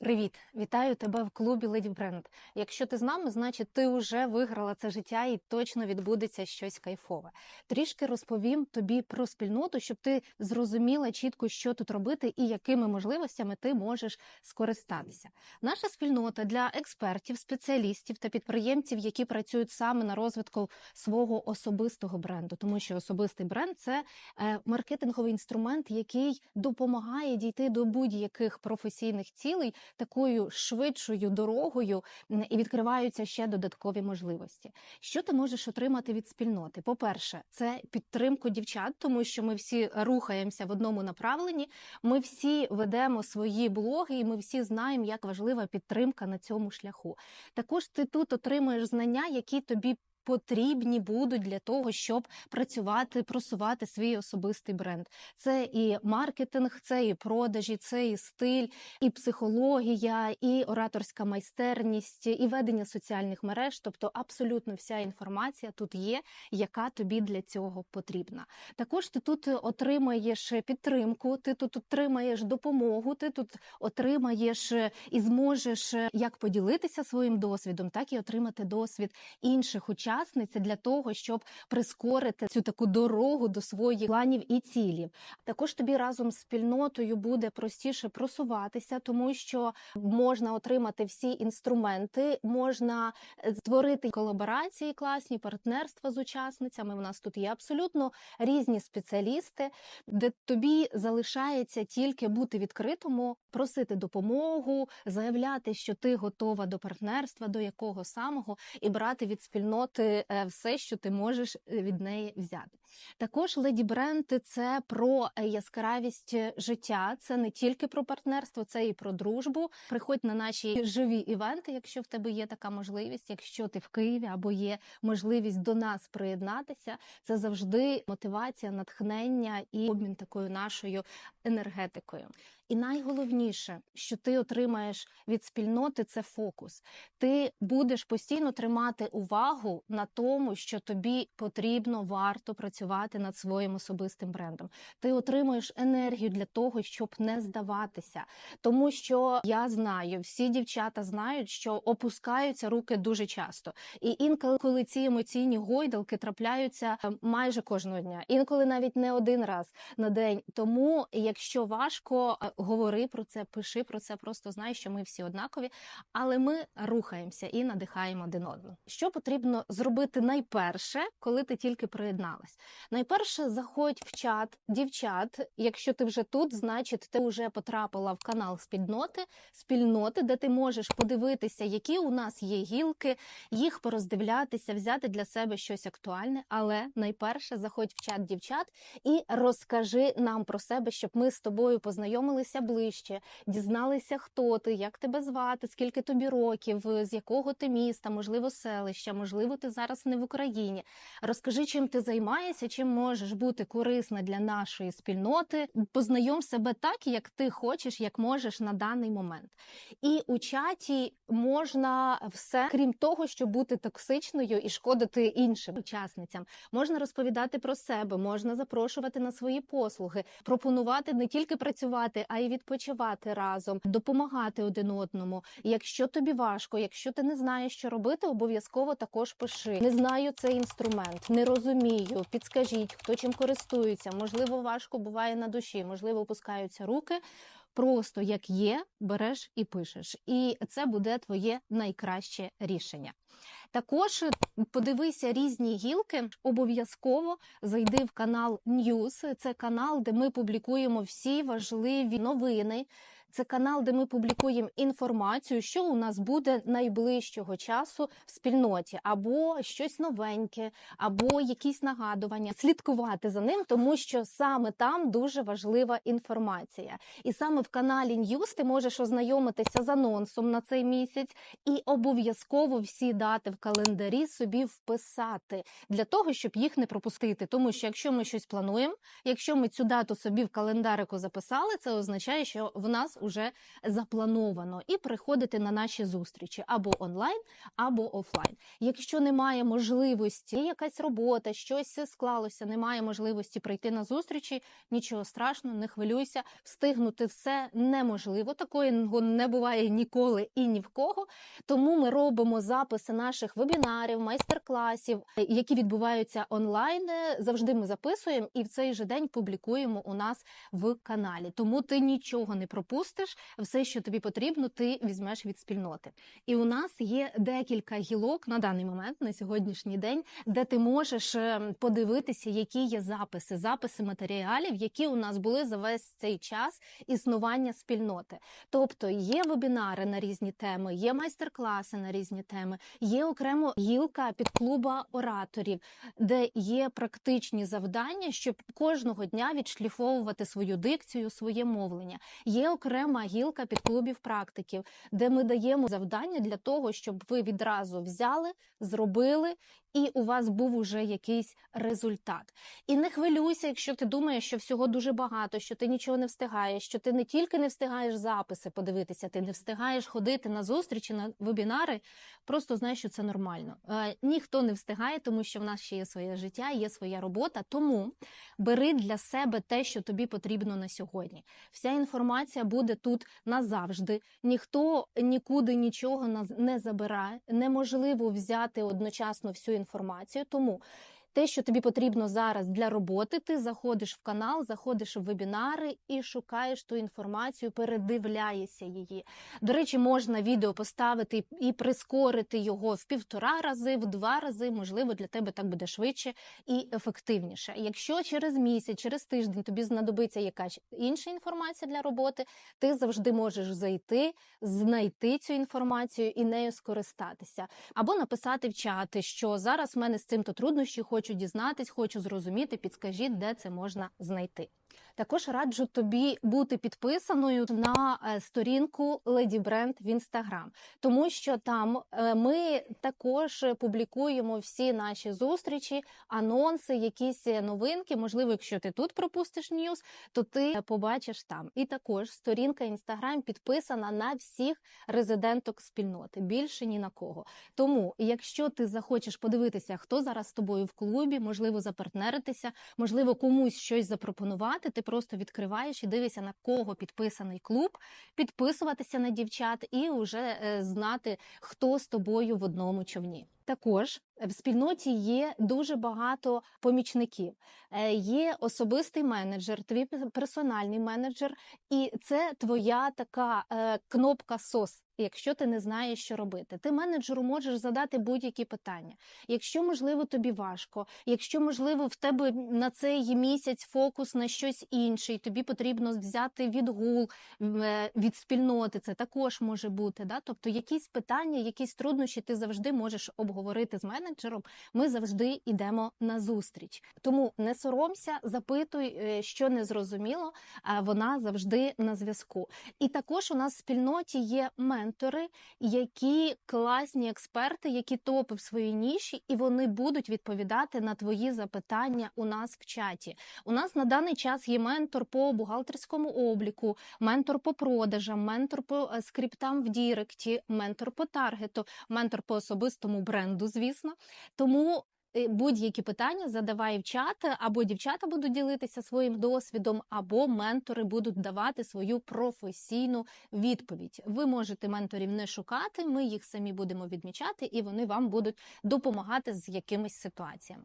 Привіт, вітаю тебе в клубі Lady Brand. Якщо ти з нами, значить ти вже виграла це життя і точно відбудеться щось кайфове. Трішки розповім тобі про спільноту, щоб ти зрозуміла чітко, що тут робити і якими можливостями ти можеш скористатися. Наша спільнота для експертів, спеціалістів та підприємців, які працюють саме на розвитку свого особистого бренду, тому що особистий бренд це е, маркетинговий інструмент, який допомагає дійти до будь-яких професійних цілей такою швидшою дорогою і відкриваються ще додаткові можливості. Що ти можеш отримати від спільноти? По-перше, це підтримку дівчат, тому що ми всі рухаємося в одному направленні. Ми всі ведемо свої блоги, і ми всі знаємо, як важлива підтримка на цьому шляху. Також ти тут отримуєш знання, які тобі. Потрібні будуть для того, щоб працювати, просувати свій особистий бренд. Це і маркетинг, це і продажі, це і стиль, і психологія, і ораторська майстерність, і ведення соціальних мереж. Тобто, абсолютно вся інформація тут є, яка тобі для цього потрібна. Також ти тут отримаєш підтримку, ти тут отримаєш допомогу, ти тут отримаєш і зможеш як поділитися своїм досвідом, так і отримати досвід інших учасниць для того, щоб прискорити цю таку дорогу до своїх планів і цілів. Також тобі разом з спільнотою буде простіше просуватися, тому що можна отримати всі інструменти, можна е, створити колаборації, класні партнерства з учасницями. У нас тут є абсолютно різні спеціалісти, де тобі залишається тільки бути відкритому, просити допомогу, заявляти, що ти готова до партнерства, до якого самого, і брати від спільноти е, все, що ти можеш е, від неї взяти. Також леді бренд це про е, яскравість життя. Це не тільки про партнерство, це і про дружбу. Приходь на наші живі івенти, якщо в тебе є така можливість, якщо ти в Києві або є можливість до нас приєднатися. Це завжди мотивація, натхнення і обмін такою нашою енергетикою. І найголовніше, що ти отримаєш від спільноти, це фокус. Ти будеш постійно тримати увагу на тому, що тобі потрібно варто працювати над своїм особистим брендом. Ти отримуєш енергію для того, щоб не здаватися. Тому що я знаю, всі дівчата знають, що опускаються руки дуже часто. І інколи, коли ці емоційні гойдалки трапляються е, майже кожного дня, інколи навіть не один раз на день. Тому, якщо важко, е, говори про це, пиши про це, просто знай, що ми всі однакові, але ми рухаємося і надихаємо один одного. Що потрібно зробити найперше, коли ти тільки приєдналась? Найперше заходь в чат дівчат. Якщо ти вже тут, значить ти вже потрапила в канал спільноти, спільноти, де ти можеш подивитися, які у нас є гілки, їх пороздивлятися, взяти для себе щось актуальне. Але найперше заходь в чат дівчат і розкажи нам про себе, щоб ми з тобою познайомилися ближче, дізналися, хто ти, як тебе звати, скільки тобі років, з якого ти міста, можливо, селища, можливо, ти зараз не в Україні. Розкажи, чим ти займаєшся, чим можеш бути корисна для нашої спільноти. Познайом себе так, як ти хочеш, як можеш на даний момент. І у чаті можна все, крім того, щоб бути токсичною і шкодити іншим учасницям. Можна розповідати про себе, можна запрошувати на свої послуги, пропонувати не тільки працювати, а й відпочивати разом, допомагати один одному. Якщо тобі важко, якщо ти не знаєш, що робити, обов'язково також пиши. Не знаю цей інструмент, не розумію. Підскажіть, хто чим користується. Можливо, важко буває на душі, можливо, опускаються руки. Просто як є, береш і пишеш, і це буде твоє найкраще рішення. Також подивися різні гілки. Обов'язково зайди в канал News. Це канал, де ми публікуємо всі важливі новини. Це канал, де ми публікуємо інформацію, що у нас буде найближчого часу в спільноті, або щось новеньке, або якісь нагадування. Слідкувати за ним, тому що саме там дуже важлива інформація. І саме в каналі News ти можеш ознайомитися з анонсом на цей місяць і обов'язково всі дати в календарі собі вписати для того, щоб їх не пропустити. Тому що якщо ми щось плануємо, якщо ми цю дату собі в календарику записали, це означає, що в нас уже заплановано, і приходити на наші зустрічі або онлайн, або офлайн. Якщо немає можливості, є якась робота, щось склалося, немає можливості прийти на зустрічі, нічого страшного, не хвилюйся, встигнути все неможливо. Такої не буває ніколи і ні в кого. Тому ми робимо записи наших вебінарів, майстер-класів, які відбуваються онлайн. Завжди ми записуємо і в цей же день публікуємо у нас в каналі. Тому ти нічого не пропустиш. Все, що тобі потрібно, ти візьмеш від спільноти. І у нас є декілька гілок на даний момент, на сьогоднішній день, де ти можеш е, подивитися, які є записи, записи матеріалів, які у нас були за весь цей час існування спільноти. Тобто є вебінари на різні теми, є майстер-класи на різні теми, є окремо гілка під клуба ораторів, де є практичні завдання, щоб кожного дня відшліфовувати свою дикцію, своє мовлення. Є окрема гілка під клубів практиків, де ми даємо завдання для того, щоб ви відразу взяли, зробили і у вас був уже якийсь результат. І не хвилюйся, якщо ти думаєш, що всього дуже багато, що ти нічого не встигаєш, що ти не тільки не встигаєш записи подивитися, ти не встигаєш ходити на зустрічі, на вебінари. Просто знай, що це нормально. Е, ніхто не встигає, тому що в нас ще є своє життя, є своя робота. Тому бери для себе те, що тобі потрібно на сьогодні. Вся інформація буде тут назавжди. Ніхто нікуди нічого не забирає. Неможливо взяти одночасно всю інформацію. Тому те, що тобі потрібно зараз для роботи, ти заходиш в канал, заходиш в вебінари і шукаєш ту інформацію, передивляєшся її. До речі, можна відео поставити і прискорити його в півтора рази, в два рази. Можливо, для тебе так буде швидше і ефективніше. Якщо через місяць, через тиждень тобі знадобиться якась інша інформація для роботи, ти завжди можеш зайти, знайти цю інформацію і нею скористатися, або написати в чати, що зараз в мене з цим то труднощі хочу дізнатись, хочу зрозуміти, підскажіть, де це можна знайти. Також раджу тобі бути підписаною на е, сторінку Lady Brand в інстаграм, тому що там е, ми також публікуємо всі наші зустрічі, анонси, якісь новинки. Можливо, якщо ти тут пропустиш ньюс, то ти побачиш там. І також сторінка інстаграм підписана на всіх резиденток спільноти. Більше ні на кого. Тому, якщо ти захочеш подивитися, хто зараз з тобою в клубі, можливо, запартнеритися, можливо, комусь щось запропонувати. Ти просто відкриваєш і дивишся, на кого підписаний клуб, підписуватися на дівчат і вже е, знати, хто з тобою в одному човні. Також в спільноті є дуже багато помічників. Е, є особистий менеджер, твій персональний менеджер, і це твоя така е, кнопка СОС. Якщо ти не знаєш, що робити, ти менеджеру можеш задати будь-які питання. Якщо можливо тобі важко, якщо можливо в тебе на цей місяць фокус на щось інше, і тобі потрібно взяти відгул е, від спільноти, це також може бути. Да? Тобто, якісь питання, якісь труднощі, ти завжди можеш обговорити з менеджером. Ми завжди йдемо на зустріч. Тому не соромся, запитуй, е, що не зрозуміло, вона завжди на зв'язку. І також у нас в спільноті є ментори, які класні експерти, які топи в своїй ніші, і вони будуть відповідати на твої запитання у нас в чаті. У нас на даний час є ментор по бухгалтерському обліку, ментор по продажам, ментор по е, скриптам в Діректі, ментор по таргету, ментор по особистому бренду, звісно. Тому будь-які питання задавай в чат, або дівчата будуть ділитися своїм досвідом, або ментори будуть давати свою професійну відповідь. Ви можете менторів не шукати, ми їх самі будемо відмічати, і вони вам будуть допомагати з якимись ситуаціями.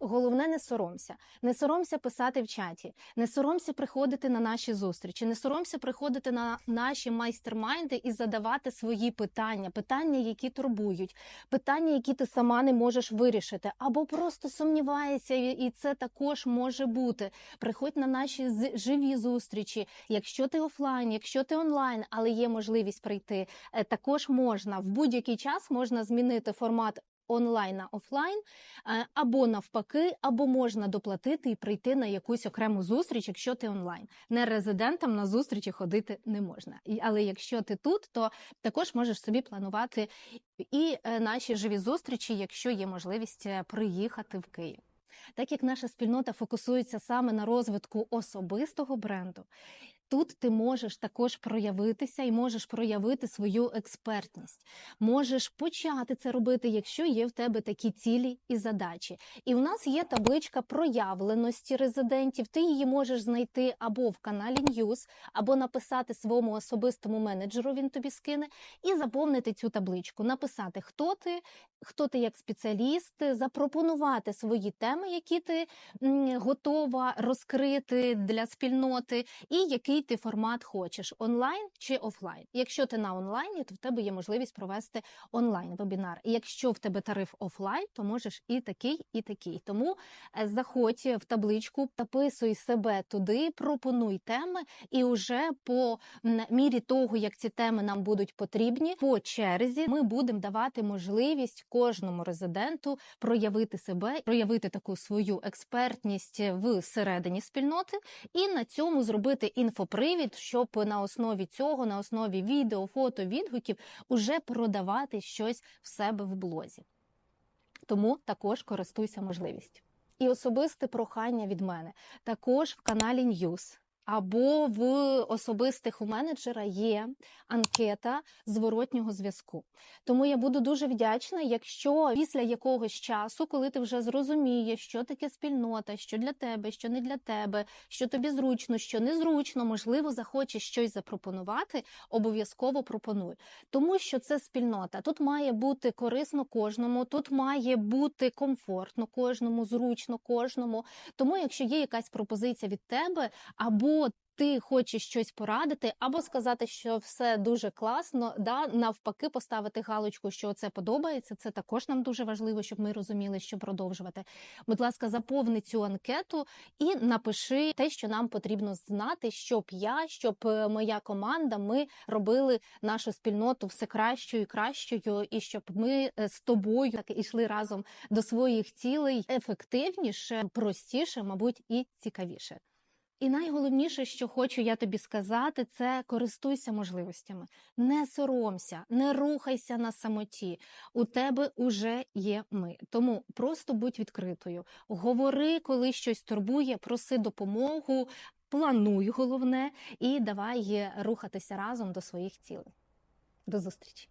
Головне, не соромся, не соромся писати в чаті, не соромся приходити на наші зустрічі, не соромся приходити на наші майстер-майнди і задавати свої питання, питання, які турбують, питання, які ти сама не можеш вирішити, або просто сумніваєшся, і це також може бути. Приходь на наші живі зустрічі. Якщо ти офлайн, якщо ти онлайн, але є можливість прийти, е, також можна. В будь-який час можна змінити формат онлайн на офлайн, е, або навпаки, або можна доплатити і прийти на якусь окрему зустріч, якщо ти онлайн. Не резидентам на зустрічі ходити не можна. Але якщо ти тут, то також можеш собі планувати і е, наші живі зустрічі, якщо є можливість е, приїхати в Київ. Так як наша спільнота фокусується саме на розвитку особистого бренду, Тут ти можеш також проявитися і можеш проявити свою експертність. Можеш почати це робити, якщо є в тебе такі цілі і задачі. І у нас є табличка проявленості резидентів. Ти її можеш знайти або в каналі News, або написати своєму особистому менеджеру. Він тобі скине, і заповнити цю табличку, написати, хто ти, хто ти як спеціаліст, запропонувати свої теми, які ти готова розкрити для спільноти, і який ти формат хочеш онлайн чи офлайн. Якщо ти на онлайні, то в тебе є можливість провести онлайн вебінар. І якщо в тебе тариф офлайн, то можеш і такий, і такий. Тому е, заходь в табличку, записуй себе туди, пропонуй теми, і вже по мірі того, як ці теми нам будуть потрібні, по черзі ми будемо давати можливість кожному резиденту проявити себе, проявити таку свою експертність всередині спільноти, і на цьому зробити інфопривід, щоб на основі цього, на основі відео, фото, відгуків, уже продавати щось в себе в блозі. Тому також користуйся можливістю. І особисте прохання від мене також в каналі News або в особистих у менеджера є анкета зворотнього зв'язку. Тому я буду дуже вдячна, якщо після якогось часу, коли ти вже зрозумієш, що таке спільнота, що для тебе, що не для тебе, що тобі зручно, що незручно, можливо, захочеш щось запропонувати, обов'язково пропонуй. Тому що це спільнота. Тут має бути корисно кожному, тут має бути комфортно кожному, зручно кожному. Тому, якщо є якась пропозиція від тебе, або ти хочеш щось порадити, або сказати, що все дуже класно, да навпаки, поставити галочку, що це подобається. Це також нам дуже важливо, щоб ми розуміли, що продовжувати. Будь ласка, заповни цю анкету і напиши те, що нам потрібно знати, щоб я, щоб е, моя команда, ми робили нашу спільноту все кращою і кращою, і щоб ми е, з тобою так ішли разом до своїх цілей ефективніше, простіше, мабуть, і цікавіше. І найголовніше, що хочу я тобі сказати, це користуйся можливостями. Не соромся, не рухайся на самоті. У тебе уже є ми. Тому просто будь відкритою. Говори, коли щось турбує, проси допомогу, плануй головне, і давай рухатися разом до своїх цілей. До зустрічі!